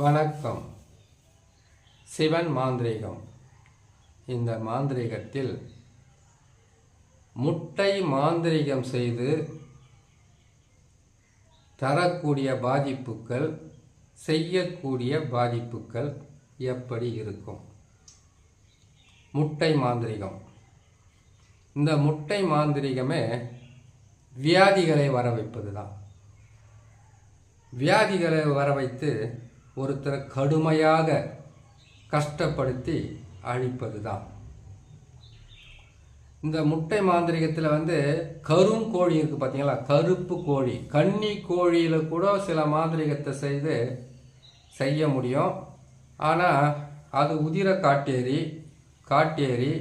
வணக்கம். சிவன் மாந்திரீகம். இந்த மாந்திரீகத்தில் முட்டை மாந்திரீகம் செய்து தரக்கூடிய பாதிப்புகள் செய்யக்கூடிய பாதிப்புகள் எப்படி இருக்கும்? முட்டை மாந்திரீகம். இந்த முட்டை மாந்திரிகமே வியாதிகளை வர வைப்பது தான் வியாதிகளை வர வைத்து ஒருத்தரை கடுமையாக கஷ்டப்படுத்தி அழிப்பது தான் இந்த முட்டை மாந்திரிகத்தில் வந்து கருங்கோழி இருக்குது பார்த்தீங்களா கருப்பு கோழி. கன்னி கோழியில் கூட சில மாந்திரிகத்தை செய்து செய்ய முடியும். ஆனால் அது உதிர காட்டேரி காட்டேரி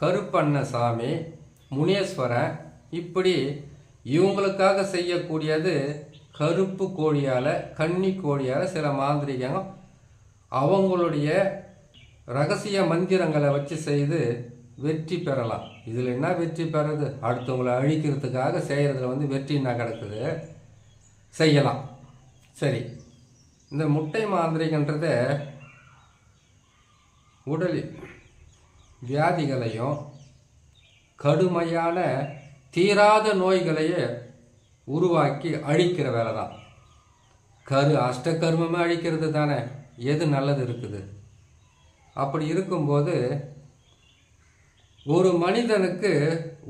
கருப்பண்ணசாமி முனேஸ்வரன் இப்படி இவங்களுக்காக செய்யக்கூடியது கருப்பு கோழியால் கன்னி கோழியால் சில மாந்திரிகம் அவங்களுடைய ரகசிய மந்திரங்களை வச்சு செய்து வெற்றி பெறலாம். இதில் என்ன வெற்றி பெறது? அடுத்தவங்களை அழிக்கிறதுக்காக செய்கிறதுல வந்து வெற்றி என்ன கிடக்குது? செய்யலாம். சரி. இந்த முட்டை மாந்திரிகன்றத உடலில் வியாதிகளையும் கடுமையான தீராத நோய்களையே உருவாக்கி அழிக்கிற வேலை தான் கரு அஷ்டகர்மமே அழிக்கிறது தானே. எது நல்லது இருக்குது? அப்படி இருக்கும்போது ஒரு மனிதனுக்கு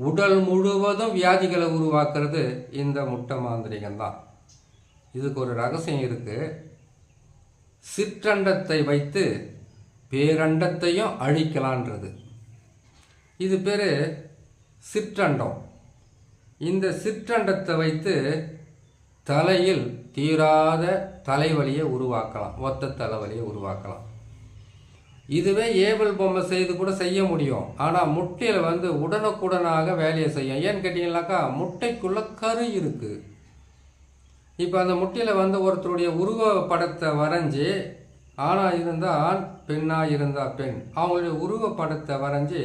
உடல் முழுவதும் வியாதிகளை உருவாக்குறது இந்த முட்டை மாந்திரிகம் தான் இதுக்கு ஒரு ரகசியம் இருக்குது சிற்றண்டத்தை வைத்து பேரண்டத்தையும் அழிக்கலான்றது. இது பேர் சிற்றண்டம். இந்த சிற்றண்டத்தை வைத்து தலையில் தீராத தலைவலியை உருவாக்கலாம். ஒத்த தலைவலியை உருவாக்கலாம். இதுவே ஏவல் பொம்மை செய்து கூட செய்ய முடியும். ஆனால் முட்டையில் வந்து உடனுக்குடனாக வேலையை செய்யும். ஏன்னு கேட்டிங்கனாக்கா முட்டைக்குள்ளே கரு இருக்குது இப்போ அந்த முட்டையில் வந்து ஒருத்தருடைய உருவ படத்தை வரைஞ்சி ஆணாக இருந்தால் ஆண் பெண்ணாக இருந்தால் பெண். அவங்களுடைய உருவ படத்தை வரைஞ்சி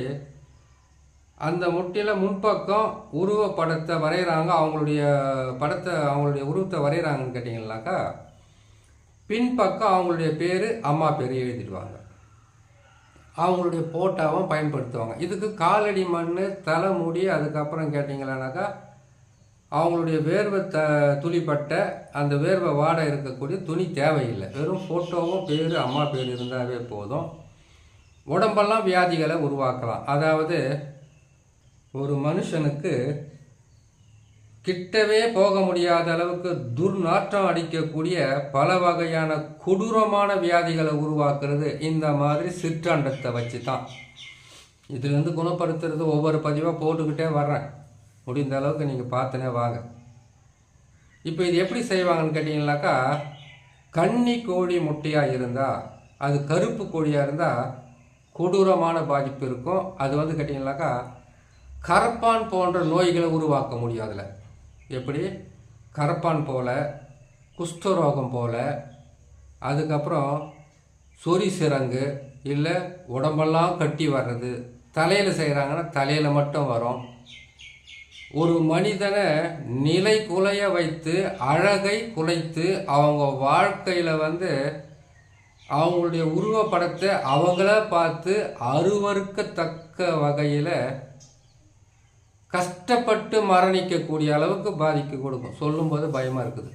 அந்த முட்டையில் முன்பக்கம் உருவ படத்தை வரைகிறாங்க அவங்களுடைய படத்தை அவங்களுடைய உருவத்தை வரைகிறாங்கன்னு கேட்டிங்கனாக்கா பின்பக்கம் அவங்களுடைய பேர் அம்மா பேர் எழுதிடுவாங்க. அவங்களுடைய ஃபோட்டோவும் பயன்படுத்துவாங்க. இதுக்கு காலடி மண் தலைமுடி அதுக்கப்புறம் கேட்டிங்களானாக்கா அவங்களுடைய வேர்வை த துளிப்பட்ட அந்த வேர்வை வாடை இருக்கக்கூடிய துணி தேவையில்லை. வெறும் ஃபோட்டோவும் பேர் அம்மா பேர் இருந்தாவே போதும். உடம்பெல்லாம் வியாதிகளை உருவாக்கலாம். அதாவது ஒரு மனுஷனுக்கு கிட்டவே போக முடியாத அளவுக்கு துர்நாற்றம் அடிக்கக்கூடிய பல வகையான கொடூரமான வியாதிகளை உருவாக்குறது இந்த மாதிரி சிற்றண்டத்தை வச்சு தான் இதுலேருந்து குணப்படுத்துறது ஒவ்வொரு பதிவாக போட்டுக்கிட்டே வர்றேன். முடிந்த அளவுக்கு நீங்கள் பார்த்துனே வாங்க. இப்போ இது எப்படி செய்வாங்கன்னு கேட்டிங்கனாக்கா கன்னி கோழி முட்டையாக இருந்தால் அது கருப்பு கோழியாக இருந்தால் கொடூரமான பாதிப்பு இருக்கும். அது வந்து கேட்டிங்கனாக்கா கரப்பான் போன்ற நோய்களை உருவாக்க முடியும் அதில் எப்படி? கரப்பான் போல குஷ்டரோகம் போல அதுக்கப்புறம் சொறி சிறங்கு இல்லை உடம்பெல்லாம் கட்டி வர்றது. தலையில் செய்கிறாங்கன்னா தலையில் மட்டும் வரும். ஒரு மனிதனை நிலை குலைய வைத்து அழகை குலைத்து அவங்க வாழ்க்கையில் வந்து அவங்களுடைய உருவப்படத்தை அவங்கள பார்த்து அருவறுக்கத்தக்க வகையில் கஷ்டப்பட்டு மரணிக்கக்கூடிய அளவுக்கு பாதிக்க கொடுக்கும். சொல்லும்போது பயமாக இருக்குது.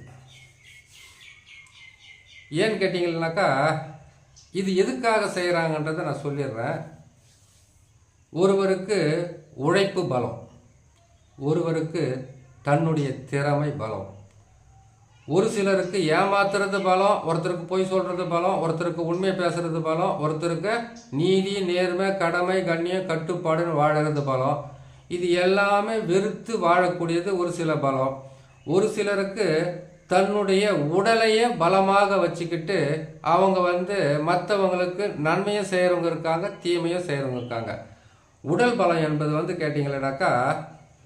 ஏன்னு கேட்டிங்கன்னாக்கா இது எதுக்காக செய்கிறாங்கன்றதை நான் சொல்லிடுறேன். ஒருவருக்கு உழைப்பு பலம். ஒருவருக்கு தன்னுடைய திறமை பலம். ஒரு சிலருக்கு ஏமாத்துறது பலம் ஒருத்தருக்கு பொய் சொல்கிறது பலம் ஒருத்தருக்கு உண்மை பேசுகிறது பலம் ஒருத்தருக்கு நீதி நேர்மை கடமை கண்ணியம் கட்டுப்பாடுன்னு வாழறது பலம். இது எல்லாமே வெறுத்து வாழக்கூடியது ஒரு சில பலம். ஒரு சிலருக்கு தன்னுடைய உடலையே பலமாக வச்சுக்கிட்டு அவங்க வந்து மற்றவங்களுக்கு நன்மையும் செய்கிறவங்க இருக்காங்க தீமையும் செய்கிறவங்க இருக்காங்க. உடல் பலம் என்பது வந்து கேட்டிங்களேனாக்கா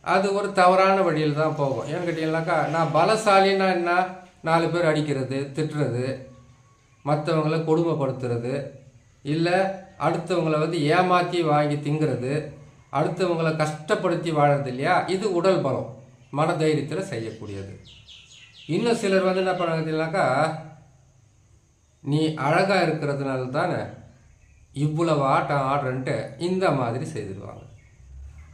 அது ஒரு தவறான வழியில் தான் போகும். ஏன்னு கேட்டிங்கனாக்கா நான் பலசாலின்னா என்ன? நாலு பேர் அடிக்கிறது திட்டுறது மற்றவங்கள கொடுமைப்படுத்துறது இல்லை அடுத்தவங்களை வந்து ஏமாற்றி வாங்கி திங்கிறது அடுத்தவங்களை கஷ்டப்படுத்தி வாழறது இல்லையா? இது உடல் பலம் மன தைரியத்தில் செய்யக்கூடியது. இன்னும் சிலர் வந்து என்ன பண்ணுறதுனாக்கா நீ அழகாக இருக்கிறதுனால தானே இவ்வளவு ஆட்டம் ஆடுறன்ட்டு இந்த மாதிரி செய்திருவாங்க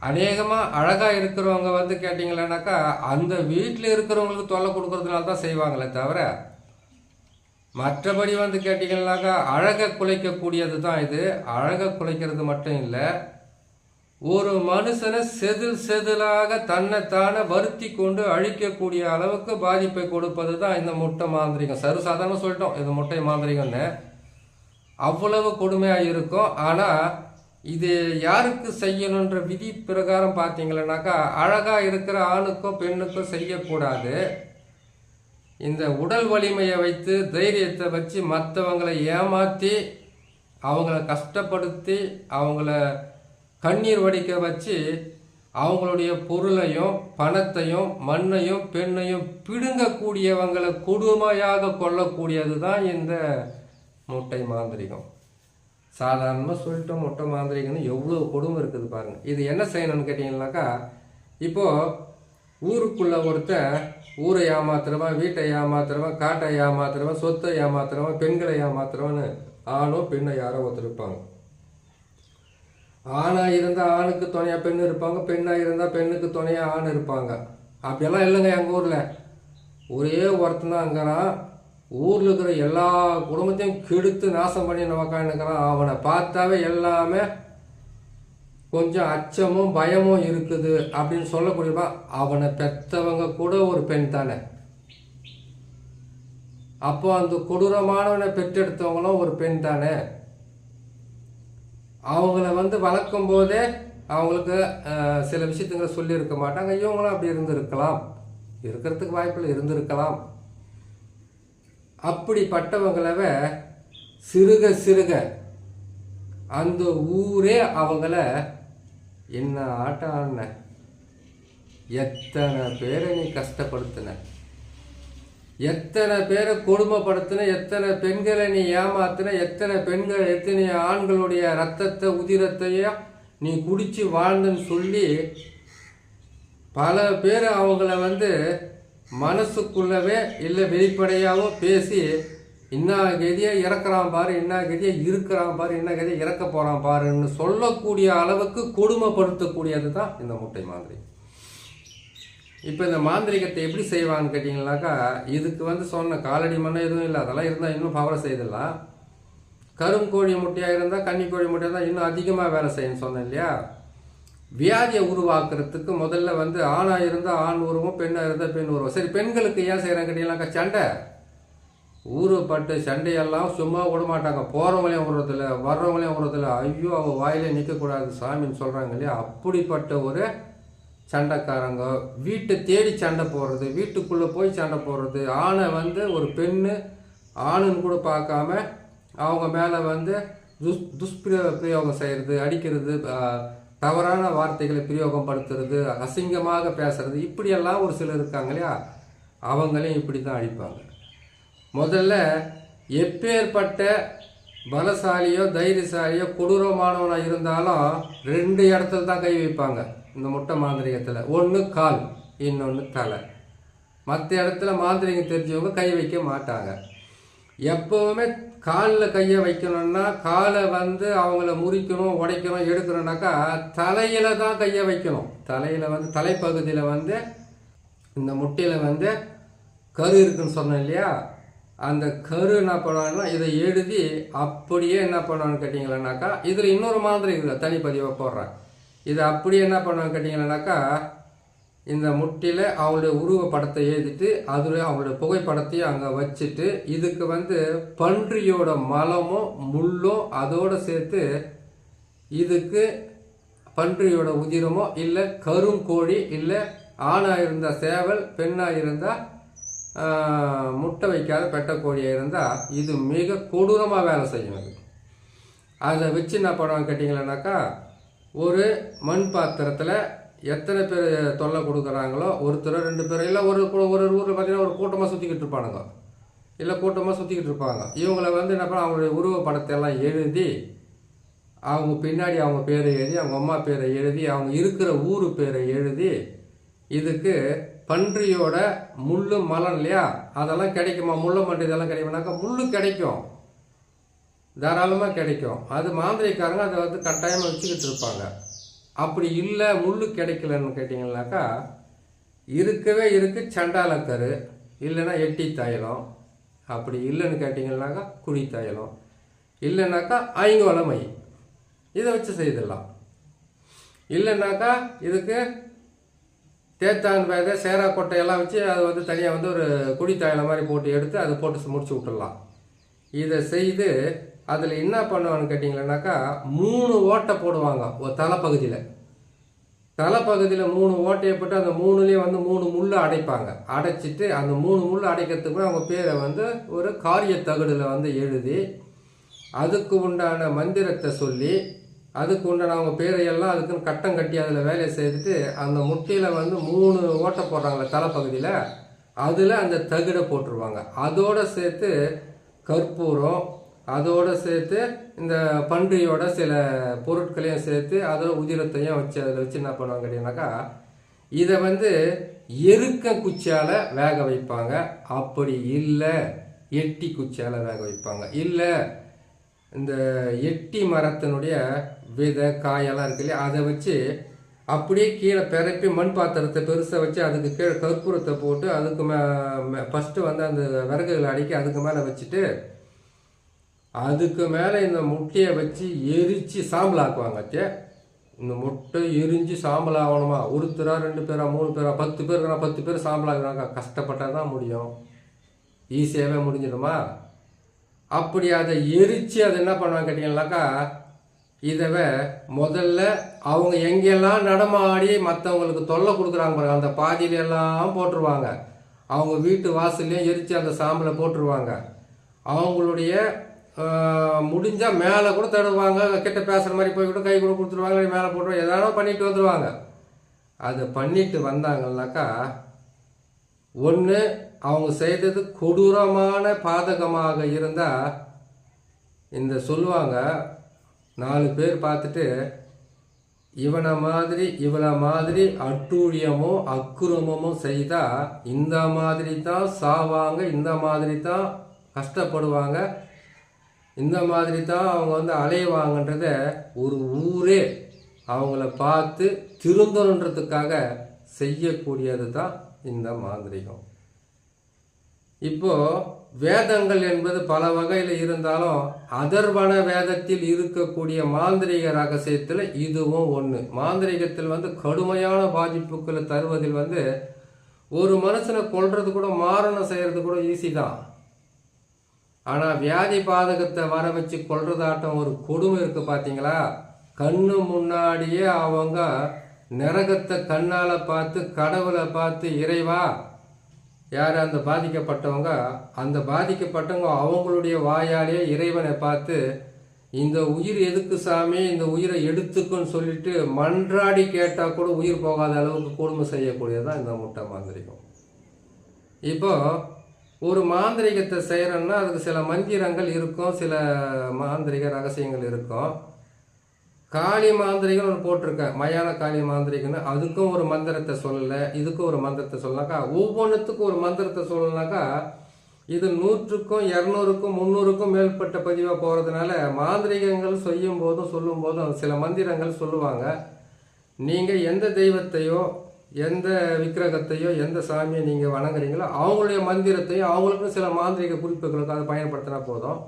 அநேகமாக அழகாக இருக்கிறவங்க வந்து கேட்டிங்களேனாக்கா அந்த வீட்டில் இருக்கிறவங்களுக்கு தொல்லை கொடுக்கறதுனால தான் செய்வாங்களே தவிர மற்றபடி வந்து கேட்டிங்கன்னாக்கா அழகை குலைக்கக்கூடியது தான் இது. அழகை குலைக்கிறது மட்டும் இல்லை ஒரு மனுஷனை செதில் செதிலாக தன்னைத்தானே வருத்தி கொண்டு அழிக்கக்கூடிய அளவுக்கு பாதிப்பை கொடுப்பது தான் இந்த முட்டை மாந்திரிகம். சர்வசாதாரண சொல்லிட்டோம் இது முட்டை மாந்திரிகம்னு. அவ்வளவு கொடுமையாக இருக்கும். ஆனால் இது யாருக்கு செய்யணுன்ற விதி பிரகாரம் பார்த்தீங்களன்னாக்கா அழகாக இருக்கிற ஆணுக்கோ பெண்ணுக்கோ செய்யக்கூடாது. இந்த உடல் வலிமையை வைத்து தைரியத்தை வச்சு மற்றவங்களை ஏமாற்றி அவங்கள கஷ்டப்படுத்தி அவங்கள கண்ணீர் வடிக்க வச்சு அவங்களுடைய பொருளையும் பணத்தையும் மண்ணையும் பெண்ணையும் பிடுங்கக்கூடியவங்களை கொடுமையாக கொள்ளக்கூடியது தான் இந்த முட்டை மாந்திரிகம். சாதாரணமாக சொல்லிட்டோம் முட்டை மாந்திரிகம்னு எவ்வளோ கொடுமை இருக்குது பாருங்கள் இது என்ன செய்யணும்னு கேட்டிங்கன்னாக்கா இப்போது ஊருக்குள்ளே ஒருத்தன் ஊரை ஏமாத்துறவன் வீட்டை ஏமாத்துறவன் காட்டை ஏமாத்துறவன் சொத்தை ஏமாத்துறவன் பெண்களை ஏமாத்துறவன்னு ஆணோ பெண்ணோ யாரோ ஒருத்தர் இருப்பாங்க. ஆணாக இருந்தால் ஆணுக்கு துணையாக பெண் இருப்பாங்க பெண்ணாக இருந்தால் பெண்ணுக்கு துணையாக ஆண் இருப்பாங்க. அப்படியெல்லாம் இல்லைங்க எங்கள் ஊரில். ஒரே ஒருத்தன் தான் அங்கிறான் ஊரில் இருக்கிற எல்லா குடும்பத்தையும் கெடுத்து நாசம் பண்ணி உக்காந்துக்கிறான் அவனை பார்த்தாவே எல்லாமே கொஞ்சம் அச்சமும் பயமும் இருக்குது அப்படின்னு சொல்லக்கூடியப்பா அவனை பெற்றவங்க கூட ஒரு பெண் தானே. அப்போ அந்த கொடூரமானவனை பெற்றெடுத்தவங்களும் ஒரு பெண் தானே. அவங்கள வந்து வளர்க்கும் போதே அவங்களுக்கு சில விஷயத்துங்களை சொல்லியிருக்க மாட்டாங்க. இவங்களும் அப்படி இருந்திருக்கலாம். இருக்கிறதுக்கு வாய்ப்பில் இருந்திருக்கலாம். அப்படிப்பட்டவங்களவ சிறுக சிறுக அந்த ஊரே அவங்கள என்ன ஆட்டம் ஆடின எத்தனை பேரை நீ கஷ்டப்படுத்தின? எத்தனை பேரை கொடுமைப்படுத்தின எத்தனை பெண்களை நீ ஏமாத்தின எத்தனை பெண்கள் எத்தனை ஆண்களுடைய ரத்தத்தை உதிரத்தையோ நீ குடித்து வாழ்ந்துன்னு சொல்லி பல பேர் அவங்கள வந்து மனசுக்குள்ளவே இல்லை வெளிப்படையாகவோ பேசி இன்னா கதியை இறக்குறான் பாரு என்ன கதியை இருக்கிறான் பாரு என்ன கதியை இறக்க போகிறான் பாருன்னு சொல்லக்கூடிய அளவுக்கு கொடுமைப்படுத்தக்கூடியது தான் இந்த முட்டை மாதிரி. இப்போ இந்த மாந்திரிகத்தை எப்படி செய்வான்னு கேட்டிங்கனாக்கா இதுக்கு வந்து சொன்ன காலடி மண்ணம் எதுவும் இல்லை அதெல்லாம் இருந்தால் இன்னும் பவரை செய்திடலாம். கருங்கோழி முட்டையாக இருந்தால் கன்னிக்கோழி முட்டையாக இருந்தால் இன்னும் அதிகமாக வேலை செய்யணும்னு சொன்னேன் இல்லையா? வியாதியை உருவாக்குறதுக்கு முதல்ல வந்து ஆணாக இருந்தால் ஆண் உருவம் பெண்ணாக இருந்தால் பெண் உருவம். சரி பெண்களுக்கு ஏன் செய்கிறாங்க கேட்டிங்கனாக்கா சண்டை. ஊருப்பட்டு சண்டையெல்லாம் சும்மா விட மாட்டாங்க. போகிறவங்களையும் விடுறதில்ல வர்றவங்களையும் விடுறதில்ல. ஐயோ அவங்க வாயிலே நிற்கக்கூடாது சாமின்னு சொல்கிறாங்க இல்லையா? அப்படிப்பட்ட ஒரு சண்டைக்காரங்க வீட்டை தேடி சண்டை போடுறது வீட்டுக்குள்ளே போய் சண்டை போடுறது. ஆணை வந்து ஒரு பெண்ணு ஆணுன்னு கூட பார்க்காம அவங்க மேலே வந்து துஷ் துஷ்பிர பிரயோகம் செய்கிறது அடிக்கிறது தவறான வார்த்தைகளை பிரயோகம் படுத்துறது அசிங்கமாக பேசுறது இப்படியெல்லாம் ஒரு சிலர் இருக்காங்க இல்லையா? அவங்களையும் இப்படி தான் அடிப்பாங்க. முதல்ல எப்பேற்பட்ட பலசாலியோ தைரியசாலியோ கொடூரமானவனாக இருந்தாலும் ரெண்டு இடத்துல தான் கை வைப்பாங்க. இந்த முட்டை மாந்திரிகத்தில். ஒன்று கால் இன்னொன்று தலை. மற்ற இடத்துல மாந்திரிகம் தெரிஞ்சவங்க கை வைக்க மாட்டாங்க. எப்போவுமே காலில் கையை வைக்கணும்னா காலை வந்து அவங்கள முறிக்கணும் உடைக்கணும் எடுக்கணும்னாக்கா தலையில் தான் கையை வைக்கணும். தலையில் வந்து தலைப்பகுதியில் வந்து இந்த முட்டையில் வந்து கரு இருக்குன்னு சொன்னேன் இல்லையா? அந்த கரு என்ன பண்ணுவாங்கன்னா இதை எழுதி அப்படியே என்ன பண்ணுவான்னு கேட்டிங்களேனாக்கா இதில் இன்னொரு மாதிரி இருக்குது தனிப்பதிவை போடுறேன் இதை அப்படியே என்ன பண்ணுவான்னு கேட்டிங்களேனாக்கா இந்த முட்டியில் அவங்களுடைய உருவப்படத்தை எழுதிட்டு அதில் அவங்களுடைய புகைப்படத்தையும் அங்கே வச்சுட்டு இதுக்கு வந்து பன்றியோட மலமும் முள்ளும் அதோடு சேர்த்து இதுக்கு பன்றியோட உதிரமோ இல்லை கருங்கோழி இல்லை ஆணாக இருந்தால் சேவல் பெண்ணாக இருந்தால் முட்டை வைக்காத பெட்டக்கோழியாக இருந்தால் இது மிக கொடூரமாக வேலை செய்யும் அது. அதை வச்சு என்ன பண்ணுவாங்க கேட்டிங்களேனாக்கா ஒரு மண் பாத்திரத்தில் எத்தனை பேர் தொல்லை கொடுக்குறாங்களோ ஒருத்தர் ரெண்டு பேர் இல்லை ஒரு ஒரு ஊரில் பார்த்தீங்கன்னா ஒரு கூட்டமாக சுற்றிக்கிட்டு இருப்பானுங்க. இல்லை கூட்டமாக சுற்றிக்கிட்டு இருப்பாங்க. இவங்களை வந்து என்ன பண்ண அவங்களுடைய உருவ படத்தை எல்லாம் எழுதி அவங்க பின்னாடி அவங்க பேரை எழுதி அவங்க அம்மா பேரை எழுதி அவங்க இருக்கிற ஊர் பேரை எழுதி இதுக்கு பன்றியோட முள் மலம் இல்லையா? அதெல்லாம் கிடைக்குமா? முள்ள மண்டி இதெல்லாம் கிடைக்குமானாக்கா முள் கிடைக்கும். தாராளமாக கிடைக்கும். அது மாந்திரிக்காரங்க அதை வந்து கட்டாயமாக வச்சுக்கிட்டு இருப்பாங்க. அப்படி இல்லை முள் கிடைக்கலன்னு கேட்டிங்கன்னாக்கா இருக்கவே இருக்கு சண்டாலக்கரு இல்லைன்னா எட்டி தைலம். அப்படி இல்லைன்னு கேட்டிங்கனாக்கா குழி தைலம். இல்லைன்னாக்கா ஐங்கோல மை இதை வச்சு செய்திடலாம். இல்லைன்னாக்கா இதுக்கு தேத்தான் விதை சேரா கொட்டையெல்லாம் வச்சு அதை வந்து தனியாக வந்து ஒரு குடி தாயில மாதிரி போட்டு எடுத்து அதை போட்டு முடிச்சு விட்டுடலாம். இதை செய்து அதில் என்ன பண்ணுவான்னு கேட்டிங்கன்னாக்கா மூணு ஓட்டை போடுவாங்க ஒரு தலைப்பகுதியில். தலைப்பகுதியில் மூணு ஓட்டையை போட்டு அந்த மூணுலேயும் வந்து மூணு முள் அடைப்பாங்க. அடைச்சிட்டு அந்த மூணு முள் அடைக்கிறதுக்கு அவங்க பேரை வந்து ஒரு காரிய தகடுல வந்து எழுதி அதுக்கு உண்டான மந்திரத்தை சொல்லி அதுக்கு உண்டான அவங்க பேரையெல்லாம் அதுக்குன்னு கட்டம் கட்டி அதில் வேலையை செய்துட்டு அந்த முட்டையில் வந்து மூணு ஓட்டை போடுறாங்களே தலைப்பகுதியில் அதில் அந்த தகுடை போட்டுருவாங்க. அதோடு சேர்த்து கற்பூரம் அதோடு சேர்த்து இந்த பன்றியோட சில பொருட்களையும் சேர்த்து அதோட உதிரத்தையும் வச்சு அதில் வச்சு என்ன பண்ணுவாங்க கேட்டீங்கன்னாக்கா இதை வந்து எருக்க குச்சியால் வேக வைப்பாங்க. அப்படி இல்லை எட்டி குச்சியால் வேக வைப்பாங்க. இல்லை இந்த எட்டி மரத்தினுடைய விதை காயெல்லாம் இருக்கு இல்லையா? அதை வச்சு அப்படியே கீழே பிறப்பி மண் பாத்திரத்தை பெருசாக வச்சு அதுக்கு கீழே கற்பூரத்தை போட்டு அதுக்கு மே ஃபஸ்ட்டு வந்து அந்த விறகுகளை அடிக்க அதுக்கு மேலே வச்சுட்டு அதுக்கு மேலே இந்த முட்டையை வச்சு எரித்து சாம்பல் ஆக்குவாங்க அச்சே. இந்த முட்டை எரிஞ்சு சாம்பல் ஆகணுமா ஒருத்தரா ரெண்டு பேரா மூணு பேரா பத்து பேர் இருக்கிறா பத்து பேர் சாம்பல் ஆகுறாங்க கஷ்டப்பட்டால் தான் முடியும். ஈஸியாகவே முடிஞ்சிடுமா? அப்படி அதை எரித்து அதை என்ன பண்ணுவாங்க கேட்டிங்கனாக்கா இதவை முதல்ல அவங்க எங்கெல்லாம் நடமாடி மற்றவங்களுக்கு தொல்லை கொடுக்குறாங்க பாருங்க அந்த பாதியில எல்லாம் போட்டுருவாங்க. அவங்க வீட்டு வாசல்லையும் எரித்து அந்த சாம்பலை போட்டுருவாங்க. அவங்களுடைய முடிஞ்சால் மேலே கூட தடுவாங்க கிட்ட பேசுகிற மாதிரி போய் கூட கை கூட கொடுத்துருவாங்க மேலே போட்டுருவாங்க எதானோ பண்ணிட்டு வந்துடுவாங்க அது பண்ணிட்டு வந்தாங்கன்னாக்கா ஒன்று அவங்க செய்தது கொடூரமான பாதகமாக இருந்தால் இந்த சொல்லுவாங்க நாலு பேர் பார்த்துட்டு இவனை மாதிரி இவனை மாதிரி அட்டூழியமோ அக்குரமமோ செய்தால் இந்த மாதிரி தான் சாவாங்க இந்த மாதிரி தான் கஷ்டப்படுவாங்க இந்த மாதிரி தான் அவங்க வந்து அலைவாங்கன்றத ஒரு ஊரே அவங்கள பார்த்து திருந்தணுன்றதுக்காக செய்யக்கூடியது தான் இந்த மாந்திரிகம் இப்போது வேதங்கள் என்பது பல வகையில் இருந்தாலும் அதர்வன வேதத்தில் இருக்கக்கூடிய மாந்திரிக ரகசியத்தில் இதுவும் ஒன்று மாந்திரிகத்தில் வந்து கடுமையான பாதிப்புகளை தருவதில் வந்து ஒரு மனுஷனை கொல்றது கூட மாரணம் செய்கிறது கூட ஈஸி தான். ஆனால் வியாதி பாதகத்தை வர வச்சு கொல்றதாட்டம் ஒரு கொடுமை இருக்கு பார்த்தீங்களா கண்ணு முன்னாடியே அவங்க நரகத்தை கண்ணால் பார்த்து கடவுளை பார்த்து இறைவா யார் அந்த பாதிக்கப்பட்டவங்க? அந்த பாதிக்கப்பட்டவங்க அவங்களுடைய வாயாலே இறைவனை பார்த்து இந்த உயிர் எதுக்கு சாமி? இந்த உயிரை எடுத்துக்குன்னு சொல்லிட்டு மன்றாடி கேட்டால் கூட உயிர் போகாத அளவுக்கு கொடுமை செய்யக்கூடியதான் இந்த முட்டை மாந்திரிகம். இப்போ ஒரு மாந்திரிகத்தை செய்கிறோன்னா அதுக்கு சில மந்திரங்கள் இருக்கும் சில மாந்திரிக ரகசியங்கள் இருக்கும். காளி மாந்திரிகள் ஒன்று போட்டிருக்கேன் மயான காளி மாந்திரிகன்னு அதுக்கும் ஒரு மந்திரத்தை சொல்லலை. இதுக்கும் ஒரு மந்திரத்தை சொல்லனாக்கா ஒவ்வொன்றுத்துக்கும் ஒரு மந்திரத்தை சொல்லனாக்கா இது நூற்றுக்கும் இரநூறுக்கும் முந்நூறுக்கும் மேற்பட்ட பதிவாக போகிறதுனால மாந்திரிகங்கள் செய்யும் போதும் சொல்லும் போதும் சில மந்திரங்கள் சொல்லுவாங்க. நீங்கள் எந்த தெய்வத்தையோ எந்த விக்கிரகத்தையோ எந்த சாமியை நீங்கள் வணங்குறீங்களோ அவங்களுடைய மந்திரத்தையும் அவங்களுக்கும் சில மாந்திரிக குறிப்புகளுக்கு அதை பயன்படுத்தினா போதும்.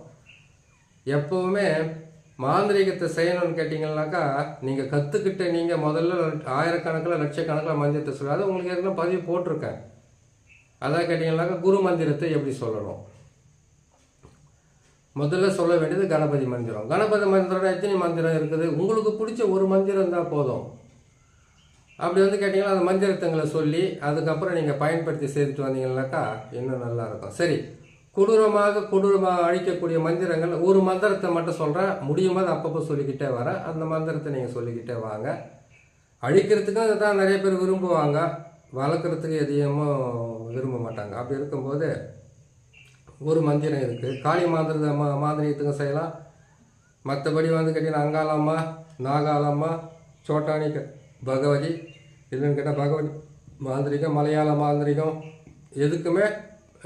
எப்போவுமே மாந்திரீகத்தை செய்யணும்னு கேட்டிங்கன்னாக்கா நீங்கள் கற்றுக்கிட்ட நீங்கள் முதல்ல ஆயிரக்கணக்கில் லட்சக்கணக்கில் மந்திரத்தை சொல்ல அதை உங்களுக்கு ஏற்கனவே பதிவு போட்டிருக்கேன். அதான் கேட்டிங்கன்னாக்கா குரு மந்திரத்தை எப்படி சொல்லணும்? முதல்ல சொல்ல வேண்டியது கணபதி மந்திரம். கணபதி மந்திரம் எத்தனை மந்திரம் இருக்குது? உங்களுக்கு பிடிச்ச ஒரு மந்திரம் தான் போதும். அப்படி வந்து கேட்டிங்கன்னா அந்த மந்திரத்தங்களை சொல்லி அதுக்கப்புறம் நீங்கள் பயன்படுத்தி செய்துட்டு வந்தீங்கன்னாக்கா இன்னும் நல்லாயிருக்கும் சரி. கொடூரமாக கொடூரமாக அழிக்கக்கூடிய மந்திரங்கள் ஒரு மந்திரத்தை மட்டும் சொல்கிறேன் முடியுமா போது அப்பப்போ சொல்லிக்கிட்டே வரேன் அந்த மந்திரத்தை நீங்கள் சொல்லிக்கிட்டே வாங்க. அழிக்கிறதுக்கும் தான் நிறைய பேர் விரும்புவாங்க. வளர்க்குறதுக்கு எதையுமோ விரும்ப மாட்டாங்க. அப்படி இருக்கும்போது ஒரு மந்திரம் இருக்குது காளி மாந்திரத்தை மா மாந்திரியத்துக்கும் செய்யலாம். மற்றபடி வந்து கேட்டிங்கன்னா அங்காளம்மா நாகாளம்மா சோட்டானி க- பகவதி இல்லைன்னு கேட்டால் பகவதி மாந்திரிகம் மலையாள மாந்திரிகம் எதுக்குமே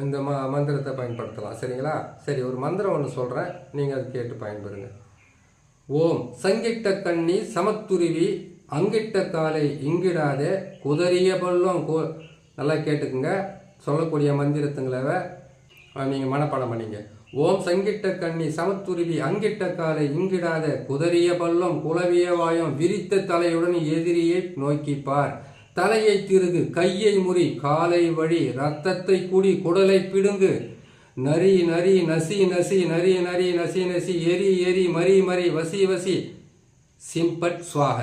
இந்த ம மந்திரத்தை பயன்படுத்தலாம். சரிங்களா? சரி ஒரு மந்திரம் ஒன்று சொல்கிறேன் நீங்கள் அதை கேட்டு பயன்பெறுங்க. ஓம் சங்கிட்ட கண்ணி சமத்துருவி அங்கிட்ட காலை இங்கிடாதே குதறிய பள்ளம் கோ நல்லா கேட்டுக்குங்க. சொல்லக்கூடிய மந்திரத்துங்களவை நீங்கள் மனப்பாடம் பண்ணிங்க. ஓம் சங்கிட்ட கண்ணி சமத்துருவி அங்கிட்ட காலை இங்கிடாத குதறிய பள்ளம் குளவிய வாயம் விரித்த தலையுடன் எதிரியை நோக்கிப்பார் தலையை திருகு கையை முறி காலை வழி ரத்தத்தை குடி குடலை பிடுங்கு. நரி நரி நசி நசி நரி நரி நசி நசி எரி எரி மரி மரி வசி வசி. சிம்பட் சுவாக.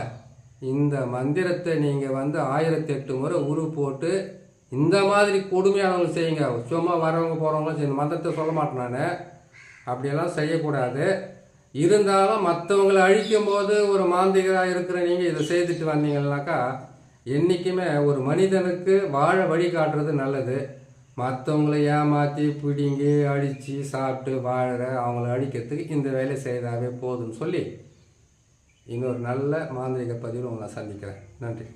இந்த மந்திரத்தை நீங்கள் வந்து ஆயிரத்தி எட்டு முறை உரு போட்டு இந்த மாதிரி கொடுமையானவங்க செய்யுங்க. சும்மா வரவங்க போகிறவங்களும் செய்ய இந்த மந்திரத்தை சொல்ல மாட்டேன் நான். அப்படியெல்லாம் செய்யக்கூடாது. இருந்தாலும் மற்றவங்களை அழிக்கும் போது ஒரு மாந்திகராக இருக்கிற நீங்கள் இதை செய்துட்டு வந்தீங்கன்னாக்கா என்றைக்குமே ஒரு மனிதனுக்கு வாழ வழி காட்டுறது நல்லது. மற்றவங்களை ஏமாற்றி பிடிங்கி அடித்து சாப்பிட்டு வாழற அவங்கள அழிக்கிறதுக்கு இந்த வேலை செய்தாவே போதும்னு சொல்லி இன்னொரு நல்ல மாந்திரிக பதிவில் உங்களை சந்திக்கிறேன். நன்றி.